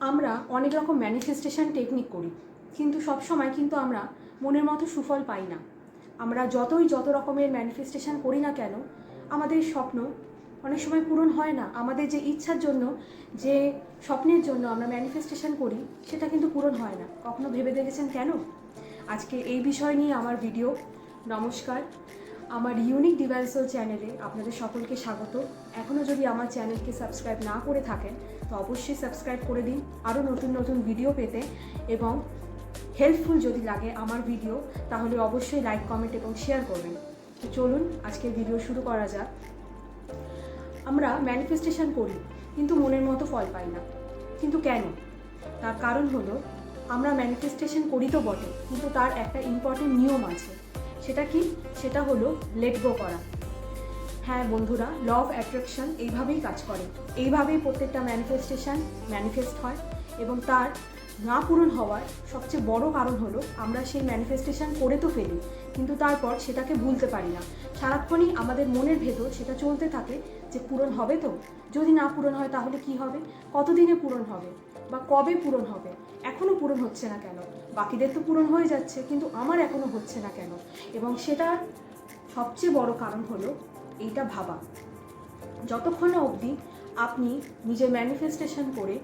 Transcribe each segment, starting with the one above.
আমরা অনেক রকম ম্যানিফেস্টেশন টেকনিক করি, কিন্তু সব সময় কিন্তু আমরা মনের মতো সুফল পাই না। আমরা যতই যত রকমের ম্যানিফেস্টেশন করি না কেন, আমাদের স্বপ্ন অনেক সময় পূরণ হয় না। আমাদের যে ইচ্ছার জন্য, যে স্বপ্নের জন্য আমরা ম্যানিফেস্টেশন করি, সেটা কিন্তু পূরণ হয় না। কখনো ভেবে দেখেছেন কেন? আজকে এই বিষয় নিয়ে আমার ভিডিও নমস্কার। আমার ইউনিক ডিভাইসল চ্যানেলে আপনাদের সকলকে স্বাগত। এখনও যদি আমার চ্যানেলকে সাবস্ক্রাইব না করে থাকেন, তো অবশ্যই সাবস্ক্রাইব করে দিন। আরও নতুন নতুন ভিডিও পেতে এবং হেল্পফুল যদি লাগে আমার ভিডিও তাহলে অবশ্যই লাইক কমেন্ট এবং শেয়ার করবেন। তো চলুন, আজকের ভিডিও শুরু করা যাক। আমরা ম্যানিফেস্টেশন করি, কিন্তু মনের মতো ফল পাই না। কিন্তু কেন? তার কারণ হলো, আমরা ম্যানিফেস্টেশন করি তো বটে, কিন্তু তার একটা ইম্পর্টেন্ট নিয়ম আছে। সেটা কি? সেটা হলো লেট গো করা। হ্যাঁ বন্ধুরা ল অফ অ্যাট্রাকশন এইভাবেই কাজ করে। এইভাবেই প্রত্যেকটা ম্যানিফেস্টেশন ম্যানিফেস্ট হয় এবং তার না পূরণ হওয়ার সবচেয়ে বড় কারণ হলো আমরা সেই ম্যানিফেস্টেশন করে তো ফেলি, কিন্তু তারপর সেটাকে ভুলতে পারি না। সারাক্ষণই আমাদের মনের ভেতর সেটা চলতে থাকে যে পূরণ হবে তো? যদি না পূরণ হয় তাহলে কি হবে? কতদিনে পূরণ হবে? বা কবে পূরণ হবে? এখনও পূরণ হচ্ছে না কেন? বাকিদের তো পূরণ হয়ে যাচ্ছে, কিন্তু আমার এখনও হচ্ছে না কেন? এবং সেটার সবচেয়ে বড় কারণ হলো এইটা ভাবা। যতক্ষণ অবধি আপনি নিজের ম্যানিফেস্টেশন করে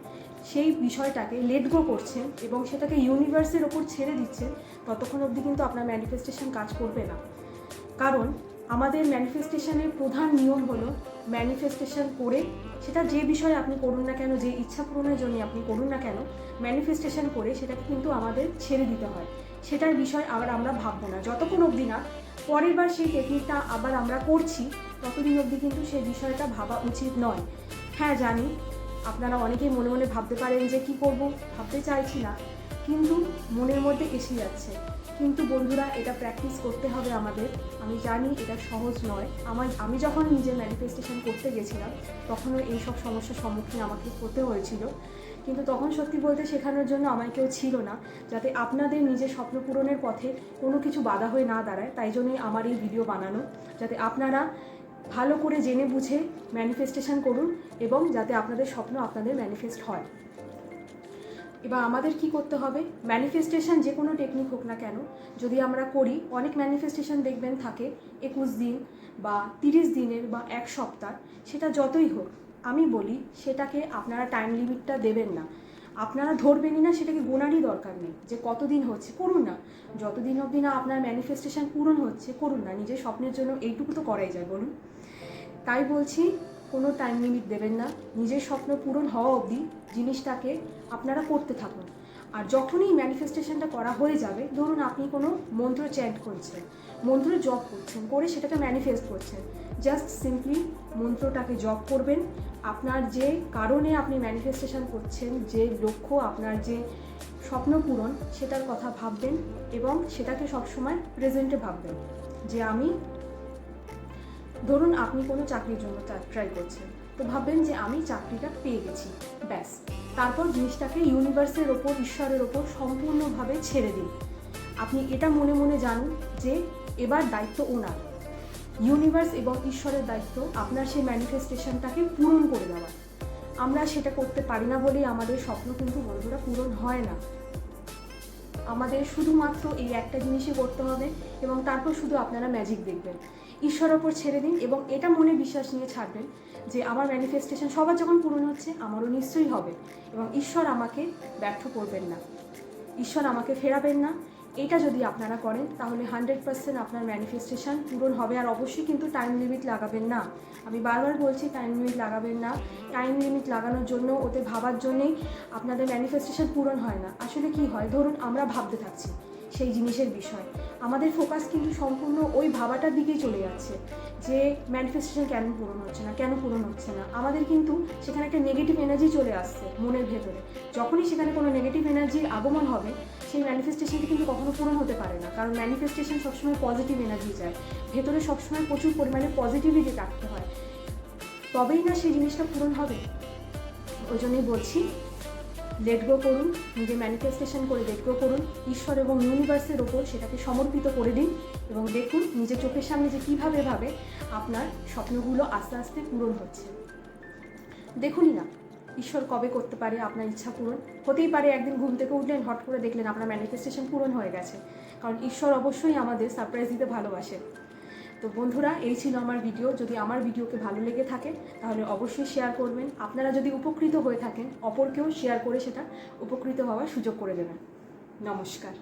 সেই বিষয়টাকে লেট গো করছেন এবং সেটাকে ইউনিভার্সের ওপর ছেড়ে দিচ্ছেন, ততক্ষণ অবধি কিন্তু আপনার ম্যানিফেস্টেশন কাজ করবে না। কারণ আমাদের ম্যানিফেস্টেশনের প্রধান নিয়ম হলো ম্যানিফেস্টেশন করে, সেটা যে বিষয়ে আপনি করুন না কেন, যে ইচ্ছা পূরণের জন্য আপনি করুন না কেন ম্যানিফেস্টেশন করে সেটাকে কিন্তু আমাদের ছেড়ে দিতে হয়। সেটার বিষয় আবার আমরা ভাববো না। যতক্ষণ অবধি না, পরের বার সেই টেকনিকটা আবার আমরা করছি, ততদিন অবধি কিন্তু সেই বিষয়টা ভাবা উচিত নয়। হ্যাঁ জানি, আপনারা অনেকেই মনে মনে ভাবতে পারেন যে কি করব, ভাবতে চাইছি না। কিন্তু মনের মধ্যে এসে যাচ্ছে। কিন্তু বন্ধুরা, এটা প্র্যাকটিস করতে হবে আমাদের। আমি জানি এটা সহজ নয়। আমার, আমি যখন নিজের ম্যানিফেস্টেশন করতে গেছিলাম, তখনও এই সব সমস্যার সম্মুখীন আমাকে হতে হয়েছিল। কিন্তু তখন সত্যি বলতে শেখানোর জন্য আমার কেউ ছিল না, যাতে আপনাদের নিজের স্বপ্ন পূরণের পথে কোনো কিছু বাধা হয়ে না দাঁড়ায়। তাই জন্যই আমার এই ভিডিও বানানো, যাতে আপনারা ভালো করে জেনে বুঝে ম্যানিফেস্টেশন করুন এবং যাতে আপনাদের স্বপ্ন আপনাদের ম্যানিফেস্ট হয়। এবার আমাদের কি করতে হবে? ম্যানিফেস্টেশন যে কোনো টেকনিক হোক না কেন, যদি আমরা করি, অনেক ম্যানিফেস্টেশন দেখবেন থাকে, একুশ দিন বা তিরিশ দিনের বা এক সপ্তাহ, সেটা যতই হোক, আমি বলি সেটাকে আপনারা টাইম লিমিটটা দেবেন না। আপনারা ধরবেনই না, সেটাকে গোনারই দরকার নেই। যে কতদিন হচ্ছে, করুন না। যতদিন অবধি না আপনার ম্যানিফেস্টেশন পূরণ হচ্ছে, করুন না। নিজের স্বপ্নের জন্য এইটুকু তো করাই যায়, বলুন। তাই বলছি, কোনো টাইম লিমিট দেবেন না। নিজের স্বপ্ন পূরণ হওয়া অবধি জিনিসটাকে আপনারা করতে থাকুন। আর যখনই ম্যানিফেস্টেশনটা করা হয়ে যাবে, ধরুন আপনি কোনো মন্ত্র চ্যান্ট করছেন, মন্ত্র জপ করছেন, করে সেটাকে ম্যানিফেস্ট করছেন জাস্ট সিম্পলি মন্ত্রটাকে জপ করবেন। আপনার যে কারণে আপনি ম্যানিফেস্টেশন করছেন, যে লক্ষ্য আপনার যে স্বপ্ন পূরণ, সেটার কথা ভাববেন এবং সেটাকে সবসময় প্রেজেন্টে ভাববেন। যে আমি, ধরুন আপনি কোনো চাকরির জন্য ট্রাই করছেন তো ভাববেন যে আমি চাকরিটা পেয়ে গেছি। ব্যাস। তারপর জিনিসটাকে ইউনিভার্সের ওপর, ঈশ্বরের ওপর সম্পূর্ণভাবে ছেড়ে দিন। আপনি এটা মনে মনে জানুন যে এবার দায়িত্ব ওনার। ইউনিভার্স এবং ঈশ্বরের দায়িত্ব আপনার সেই ম্যানিফেস্টেশনটাকে পূরণ করে দেওয়া। আমরা সেটা করতে পারি না বলেই আমাদের স্বপ্ন কিন্তু বন্ধুরা পূরণ হয় না। আমাদের শুধুমাত্র এই একটা জিনিসই করতে হবে এবং তারপর শুধু আপনারা ম্যাজিক দেখবেন। ঈশ্বরের ওপর ছেড়ে দিন এবং এটা মনে বিশ্বাস নিয়ে ছাড়বেন যে আমার ম্যানিফেস্টেশন সবার যখন পূরণ হচ্ছে, আমারও নিশ্চয়ই হবে এবং ঈশ্বর আমাকে ব্যর্থ করবেন না। ঈশ্বর আমাকে ফেরাবেন না এটা যদি আপনারা করেন, তাহলে হান্ড্রেড পার্সেন্ট আপনার ম্যানিফেস্টেশন পূরণ হবে। আর অবশ্যই কিন্তু টাইম লিমিট লাগাবেন না। আমি বারবার বলছি টাইম লিমিট লাগাবেন না। টাইম লিমিট লাগানোর জন্য ওতে ভাবার জন্যেই আপনাদের ম্যানিফেস্টেশন পূরণ হয় না। আসলে কি হয়? ধরুন, আমরা ভাবতে থাকছি। সেই জিনিসের বিষয়। আমাদের ফোকাস কিন্তু সম্পূর্ণ ওই ভাবাটার দিকেই চলে যাচ্ছে যে ম্যানিফেস্টেশন কেন পূরণ হচ্ছে না, কেন পূরণ হচ্ছে না। আমাদের কিন্তু সেখানে একটা নেগেটিভ এনার্জি চলে আসছে মনের ভেতরে। যখনই সেখানে কোনো নেগেটিভ এনার্জির আগমন হবে, সেই ম্যানিফেস্টেশনটি কিন্তু কখনো পূরণ হতে পারে না। কারণ ম্যানিফেস্টেশন সবসময় পজিটিভ এনার্জি চায়। ভেতরে সবসময় প্রচুর পরিমাণে পজিটিভিটি রাখতে হয়। তবেই না সেই জিনিসটা পূরণ হবে? ওই জন্যই বলছি লেট গো করুন নিজে ম্যানিফেস্টেশন করে লেট গো করুন, ঈশ্বর এবং ইউনিভার্সের ওপর সেটাকে সমর্পিত করে দিন এবং দেখুন নিজের চোখের সামনে যে কীভাবে ভাবে আপনার স্বপ্নগুলো আস্তে আস্তে পূরণ হচ্ছে। দেখুনই না, ঈশ্বর কবে করতে পারে আপনার ইচ্ছা পূরণ? হতেই পারে একদিন ঘুম থেকে উঠলেন, হট করে দেখলেন আপনার ম্যানিফেস্টেশন পূরণ হয়ে গেছে। কারণ ঈশ্বর অবশ্যই আমাদের সারপ্রাইজ দিতে ভালোবাসে তো বন্ধুরা, এই ছিল আমার ভিডিও যদি আমার ভিডিওকে ভালো লেগে থাকে, তাহলে অবশ্যই শেয়ার করবেন। আপনারা যদি উপকৃত হয়ে থাকেন, অপরকেও শেয়ার করে সেটা উপকৃত হওয়ার সুযোগ করে দেবেন। নমস্কার।